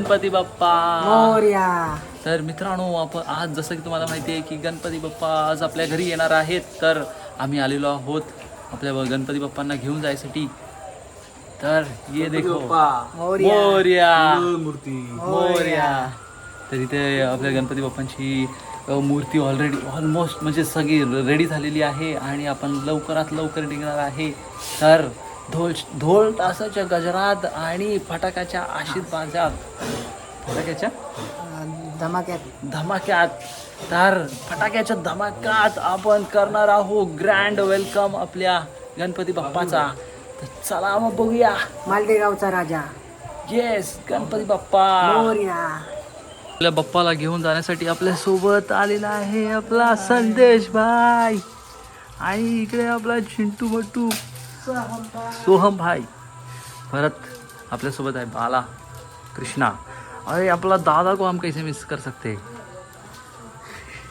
गणपती बाप्पा. मोर्या. तर मित्रांनो आपण आज जसं की तुम्हाला माहिती आहे की गणपती बाप्पा आज आपल्या घरी येणार आहेत. तर आम्ही आलेलो आहोत आपल्या गणपती बाप्पांना घेऊन जायसाठी. तर ये देखो. मोरया. मोर्या. मूर्ती. मोर्या. तर इथे आपल्या गणपती बाप्पांची मूर्ती ऑलरेडी ऑलमोस्ट म्हणजे सगळी रेडी झालेली आहे आणि आपण लवकरात लवकर निघणार आहे. तर ढोल ढोल तासाच्या गजरात आणि फटाक्याच्या आशीर्वादात. फटाक्याच्या? धमाक्यात. धमाक्यात. तर फटाक्याच्या धमाक्यात आपण करणार आहोत ग्रँड वेलकम आपल्या गणपती बाप्पाचा. तर चला मग बघूया. मालदेगावचा राजा. येस गणपती बाप्पा. मोर्या. आपल्या बाप्पाला घेऊन जाण्यासाठी आपल्यासोबत आलेला आहे आपला संदेश भाई. आणि इकडे आपला चिंटू भट्टू सोहम भाई परत आपल्यासोबत आहे बाला कृष्णा. अरे आपला दादा को हम कैसे मिस कर सकते?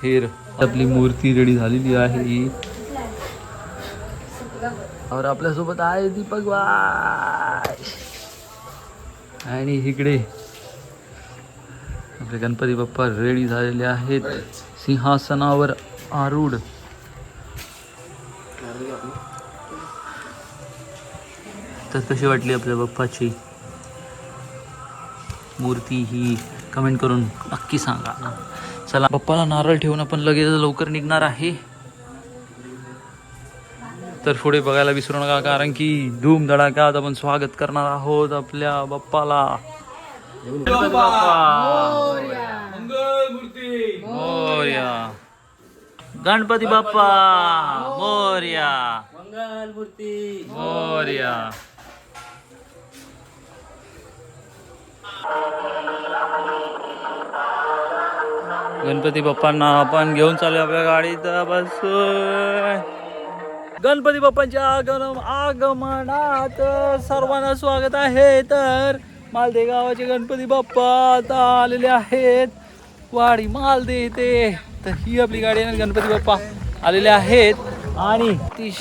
हेर आपली मूर्ती रेडी झालेली आहे. और आपल्यासोबत आहे दीपक बाय आणि इकडे आपले गणपती बाप्पा रेडी झालेले आहेत. सिंहासनावर आरूढ. तर कशी वाटली आपल्या बाप्पाची? मूर्ती ही कमेंट करून नक्की सांगा. ना चला बाप्पाला नारळ ठेवून आपण लगेच लवकर निघणार आहे. तर पुढे बघायला विसरू नका कारण की धूम धडाक्यात आपण स्वागत करणार आहोत आपल्या बाप्पाला. मोर्या. गणपती बाप्पा मोर्या. मंगल मूर्ती मोर्या गणपती बाप्पांना आपण घेऊन चालू आपल्या गाडीत बसून. गणपती बाप्पांच्या आगमन आगमनात सर्वांना स्वागत आहे. तर मालदे गावाचे गणपती बाप्पा आता आलेले आहेत. वाडी मालदे येथे तर ही आपली गाडी आहे गणपती बाप्पा आलेले आहेत. आणि ती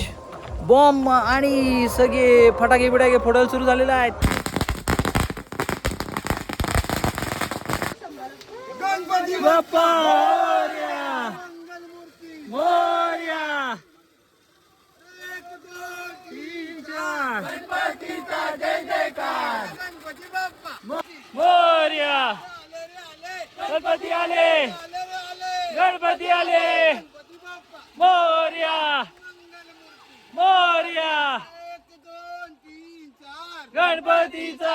बॉम्ब आणि सगळे फटाके बिटाके फोडायला सुरू झालेले आहेत. गणपती आले! गणपती आले मोरया मोरया गणपतीचा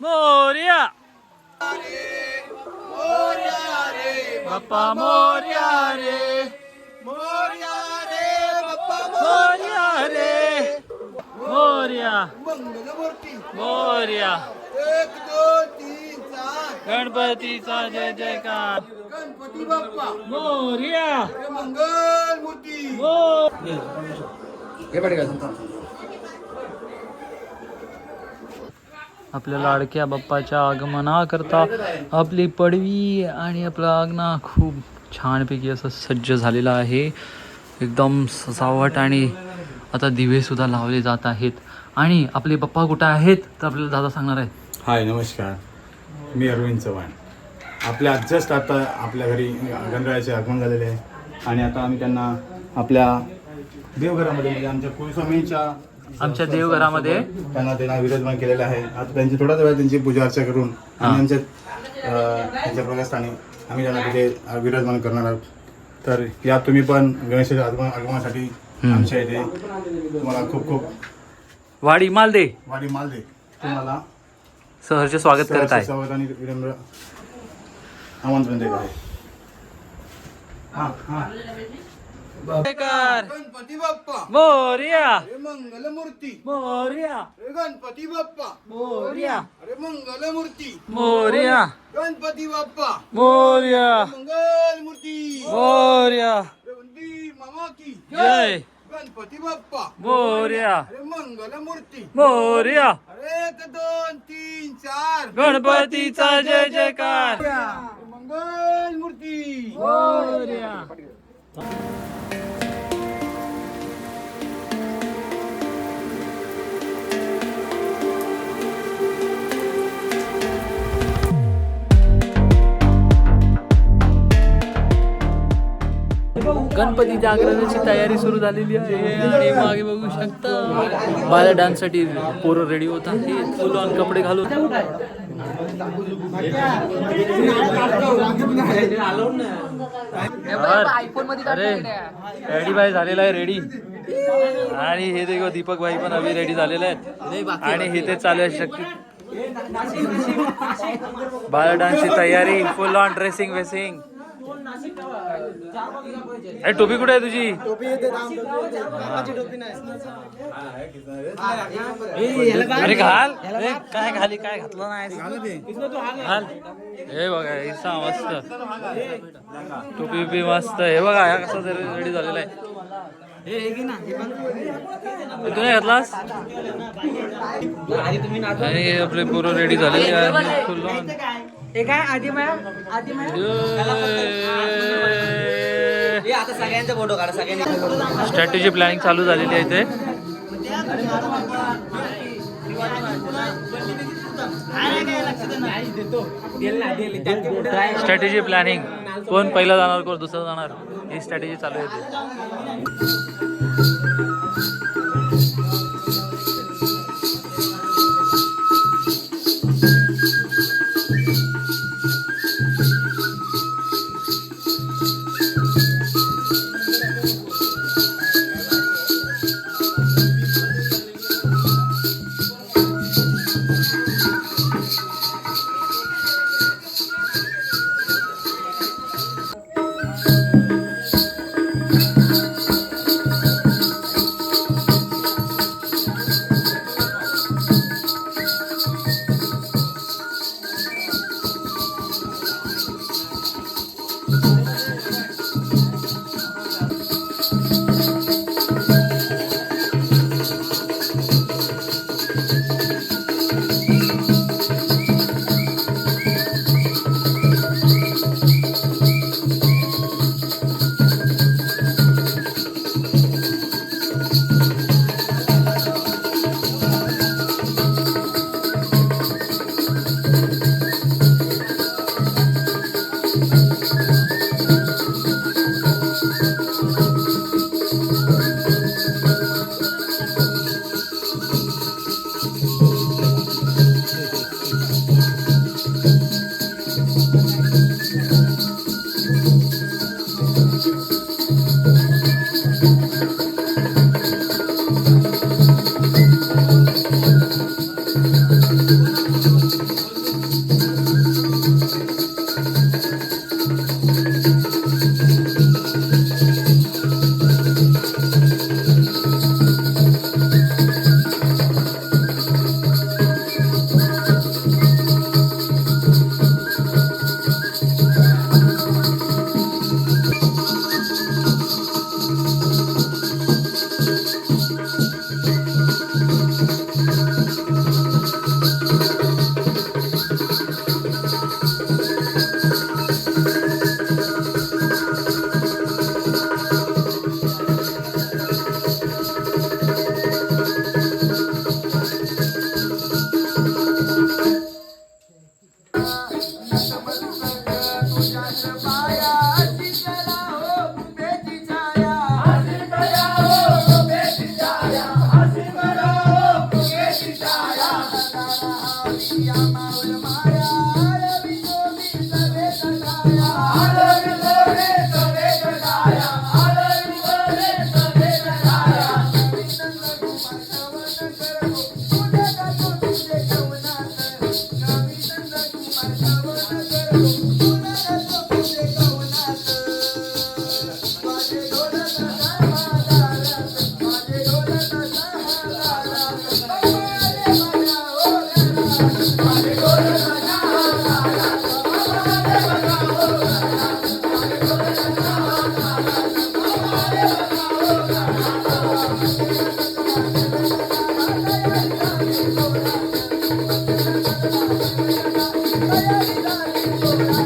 मोरया. बाप्पा मोरया रे. मोर्या रे. बाप्पा मोरया. रे मोरया. मंगल मूर्ती मोरया एक दोन तीन चार गणपतीचा जय जयकार. गणपती बाप्पा मोरया हे मंगल मूर्ती आपल्या लाडक्या बाप्पाच्या आगमनाकरता आपली पडवी आणि आपला आगना खूप छानपैकी असं सज्ज झालेला आहे. एकदम सजावट आणि आता दिवेसुद्धा लावले जात आहेत. आणि आपले बाप्पा कुठं आहेत? तर आपल्याला दादा सांगणार आहेत. हाय नमस्कार. मी अरविंद चव्हाण. आपल्या जस्ट आता आपल्या घरी गणरायाचे आगमन झालेले आहे. आणि आता आम्ही त्यांना आपल्या देवघरामध्ये म्हणजे आमच्या कुलस्वामींच्या आमच्या देवघरामध्ये त्यांना त्यांना विराजमान केलेलं आहे. आता त्यांची थोड्याच वेळा त्यांची पूजा अर्चा करून आणि आमच्या त्यांच्या प्रकाशस्थानी आम्ही त्यांना तिथे विराजमान करणार आहोत. तर या तुम्ही पण गणेशाच्या आगमन आगमनासाठी आमच्या इथे तुम्हाला खूप खूप वाडी मालदे. वाडी माल दे तुम्हाला सहर्ष स्वागत करत आहे स्वागत आणि विनम्र आमंत्रण देत आहे. हा हा. गणपती बाप्पा. मोर्या. अरे मंगल मूर्ती मोर्या. अरे गणपती बाप्पा. मोर्या. अरे मंगल मूर्ती मोर्या. गणपती बाप्पा. मोर्या. मंगल मूर्ती मोर्या. मामा की जय. गणपती बाप्पा. मोर्या. अरे मंगल मूर्ती मोर्या. अरे एक दोन तीन चार. गणपतीचा जय जयकार. अरे मंगल मूर्ती मोर्या. गणपती जागरणाची तयारी सुरू झालेली आहे. आणि मागे बघू शकता बाल्या डान्ससाठी पोरं रेडी होत आहेत. फुल ऑन कपडे घालून. अरे रेडी बाय झालेला आहे रेडी आणि हे देखो दीपक भाई पण अभि रेडी झालेले आहेत. आणि हे ते चालू आहे शक्ती बाला डान्सची तयारी फुल ऑन ड्रेसिंग वेसिंग अरे टोपी कुठे आहे तुझी? अरे घाल. अरे काय घाली काय घातलं नाही? घाल हे बघा इसा मस्त. टोपी बी मस्त. हे बघा ह्या कसा रेडी झालेला आहे. हे तू नाही घातलास? आणि आपले पोरं रेडी झालेले आहे फुल ऑन आता सगळ्यांचा फोटो काढा सगळ्यांनी स्ट्रॅटेजी प्लॅनिंग चालू झालेली आहे इथे. स्ट्रॅटेजी प्लॅनिंग कोण पहिला जाणार कोण दुसरा जाणार? ही स्ट्रॅटेजी चालू आहे Vai ajudar, vai ajudar,